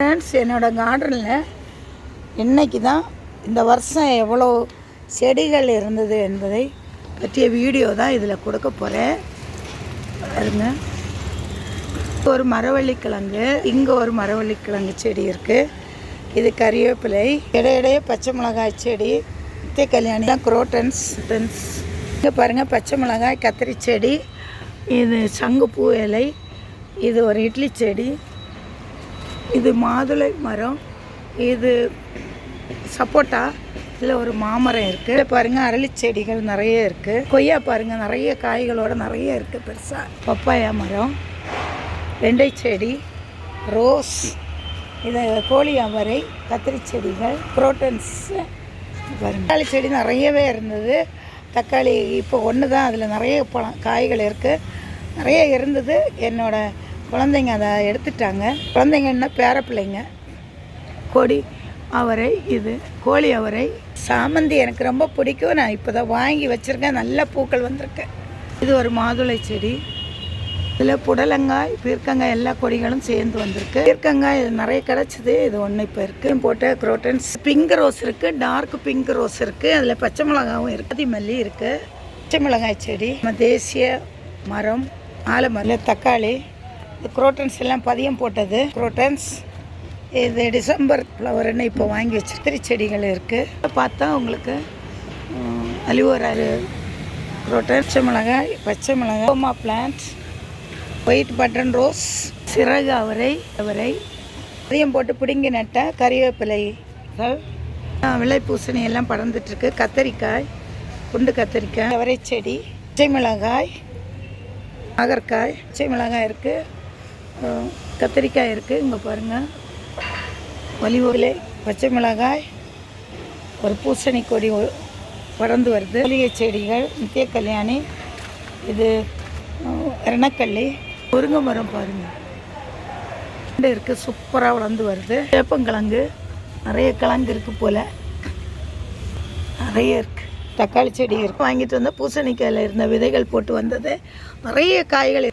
Friends என்னோடய கார்டனில் இன்றைக்கி தான் இந்த வருஷம் எவ்வளோ செடிகள் இருந்தது என்பதை பற்றிய வீடியோ தான் இதில் கொடுக்க போகிறேன் பாருங்க. ஒரு மரவள்ளிக்கிழங்கு இங்கே ஒரு மரவள்ளிக்கிழங்கு செடி இருக்குது இது கறிவேப்பிலை இடையிடையே பச்சை மிளகாய் செடி நித்திய கல்யாணி தான் குரோட்டன்ஸ் டென்ஸ் இங்கே பாருங்கள் பச்சை மிளகாய் கத்திரி செடி இது சங்குப்பூ இலை இது ஒரு இட்லி செடி இது மாதுளை மரம் இது சப்போட்டா இதில் ஒரு மாமரம் இருக்குது பாருங்கள் அரளி செடிகள் நிறைய இருக்குது கொய்யா பாருங்கள் நிறைய காய்களோட நிறைய இருக்குது பெருசாக பப்பாயா மரம் வெண்டை செடி ரோஸ் இது கோழி அவரை கத்திரி செடிகள் புரோட்டன்ஸ். தக்காளி செடி நிறையவே இருந்தது. தக்காளி இப்போ ஒன்று தான் அதில் நிறைய பழம் காய்கள் இருக்குது நிறைய இருந்தது. என்னோடய குழந்தைங்க அதை எடுத்துட்டாங்க. குழந்தைங்கன்னா பேர பிள்ளைங்க. கொடி அவரை இது கோழி அவரை. சாமந்தி எனக்கு ரொம்ப பிடிக்கும். நான் இப்போ தான் வாங்கி வச்சுருக்கேன். நல்ல பூக்கள் வந்திருக்கு. இது ஒரு மாதுளை செடி. இதில் புடலங்காய் பீர்க்கங்காய் எல்லா கொடிகளும் சேர்ந்து வந்திருக்கு. பீர்க்கங்காய் இது நிறைய கிடச்சிது. இது ஒன்று இப்போ இருக்குது போட்ட குரோட்டன்ஸ். பிங்க் ரோஸ் இருக்குது டார்க் பிங்க் ரோஸ் இருக்குது அதில் பச்சை மிளகாவும் இருக்குது மல்லி இருக்குது பச்சை மிளகாய் செடி. நம்ம தேசிய மரம் ஆலமரம் தக்காளி. குரோட்டன்ஸ் எல்லாம் பதியம் போட்டது. குரோட்டன்ஸ் இது டிசம்பர் ஃப்ளவர்னு இப்போ வாங்கி வச்சு செடிகள் இருக்குது பார்த்தா உங்களுக்கு அலிவோரா குரோட்டன் பச்சை மிளகாய் பச்சை மிளகாய் ஹோமா பிளான்ட் ஒயிட் பட்டன் ரோஸ் சிறகு அவரை அவரை பதியம் போட்டு பிடுங்கி நட்ட கறிவேப்பிலைகள் விலை பூசணி எல்லாம் படர்ந்துட்டுருக்கு கத்தரிக்காய் குண்டு கத்தரிக்காய் அவரை செடி பச்சை மிளகாய் நாகற்காய் பச்சை மிளகாய் இருக்குது கத்திரிக்காய் இருக்குது இங்கே பாருங்கள் ஒலிவுலை பச்சை மிளகாய் ஒரு பூசணி கொடி வளர்ந்து பறந்து வருது. மூலிகை செடிகள் நித்திய கல்யாணி இது அஹ், முருங்கை மரம் பாருங்கள் ரெண்டு இருக்குது சூப்பராக வளர்ந்து வருது. வேப்பங்கிழங்கு நிறைய கிழங்கு இருக்குது போல். நிறைய இருக்குது தக்காளி செடி இருக்குது வாங்கிட்டு வந்த பூசணிக்காயில் இருந்த விதைகள் போட்டு வந்தது. நிறைய காய்கள்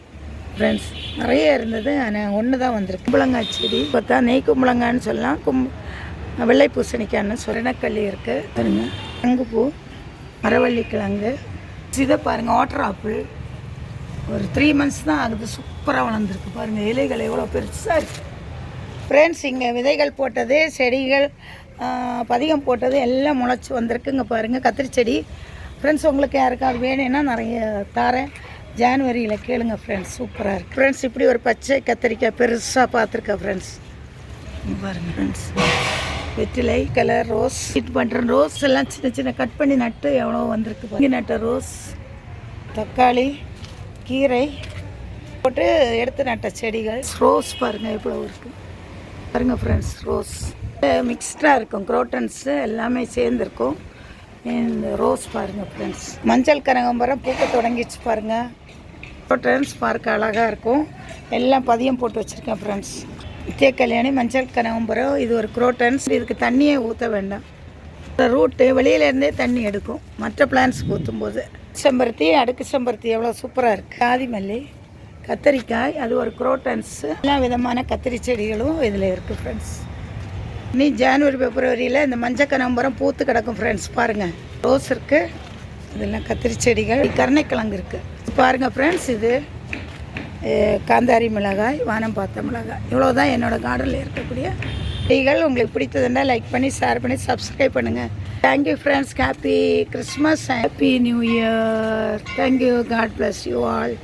ஃப்ரெண்ட்ஸ் நிறைய இருந்தது. ஆனால் ஒன்று தான் வந்திருக்கு. கும்பளங்காய் செடி. பார்த்தா நெய் கும்பளங்கான்னு சொல்லலாம். கும் வெள்ளை பூசணிக்கான்னு சொரணக்கல்லி இருக்குது பாருங்க. சங்குப்பூ மரவள்ளி கிழங்கு இதை பாருங்கள் வாட்டர் ஆப்பிள் ஒரு த்ரீ மந்த்ஸ் தான் ஆகுது. சூப்பராக வளர்ந்துருக்கு. பாருங்கள் இலைகள் எவ்வளோ பெருசாக இருக்குது ஃப்ரெண்ட்ஸ் இங்கே விதைகள் போட்டது செடிகள் பதிகம் பதியம் போட்டது எல்லாம் முளைச்சி வந்திருக்குங்க பாருங்கள் கத்திரி செடி. ஃப்ரெண்ட்ஸ் உங்களுக்கு யாருக்காவது வேணும்னா நிறைய தாரேன். ஜான்வரியில் கேளுங்க ஃப்ரெண்ட்ஸ் சூப்பராக இருக்குது ஃப்ரெண்ட்ஸ் இப்படி ஒரு பச்சை கத்திரிக்காய் பெருசாக பார்த்துருக்கேன் ஃப்ரெண்ட்ஸ் பாருங்க ஃப்ரெண்ட்ஸ் வெற்றிலை கலர் ரோஸ் ஹீட் பண்ணுற ரோஸ் எல்லாம் சின்ன சின்ன கட் பண்ணி நட்டு எவ்வளோ வந்திருக்கு பண்ணி நட்ட ரோஸ் தக்காளி கீரை போட்டு எடுத்து நட்ட செடிகள். ரோஸ் பாருங்கள் எவ்வளோ இருக்குது பாருங்கள் ஃப்ரெண்ட்ஸ் ரோஸ் மிக்ஸ்டாக இருக்கும் குரோட்டன்ஸு எல்லாமே சேர்ந்துருக்கும். இந்த ரோஸ் பாருங்கள் ஃப்ரெண்ட்ஸ் மஞ்சள் கனகாம்பரம் பூக்க தொடங்கிச்சு பாருங்கள் குரோட்டன்ஸ் பார்க்க அழகாக இருக்கும். எல்லாம் பதியம் போட்டு வச்சுருக்கேன் ஃப்ரெண்ட்ஸ் நித்திய கல்யாணி மஞ்சள் கனவம்பரம் இது ஒரு குரோட்டன்ஸ் இதுக்கு தண்ணியே ஊற்ற வேண்டாம். இந்த ரூட்டு வெளியிலேருந்தே தண்ணி எடுக்கும். மற்ற பிளான்ட்ஸ்க்கு ஊற்றும் போது செம்பருத்தி அடுக்கு செம்பருத்தி எவ்வளோ சூப்பராக இருக்குது காதி மல்லி கத்தரிக்காய் அது ஒரு குரோட்டன்ஸ் எல்லா விதமான கத்திரி செடிகளும் இதில் இருக்குது ஃப்ரெண்ட்ஸ் நீ ஜான்வரி பிப்ரவரியில் இந்த மஞ்சள் கனம்பரம் பூத்து கிடக்கும் ஃப்ரெண்ட்ஸ் பாருங்கள் ரோஸ் இருக்குது இதெல்லாம் கத்திரி செடிகள். கருணைக்கிழங்கு இருக்குது பாருங்கள் ஃப்ரெண்ட்ஸ் இது காந்தாரி மிளகாய் வானம் பார்த்த மிளகாய். இவ்வளோ தான் என்னோடய கார்டனில் இருக்கக்கூடிய நீங்கள் உங்களுக்கு பிடித்ததுன்னா லைக் பண்ணி ஷேர் பண்ணி சப்ஸ்கிரைப் பண்ணுங்கள் thank you friends happy Christmas happy new year thank you God bless you all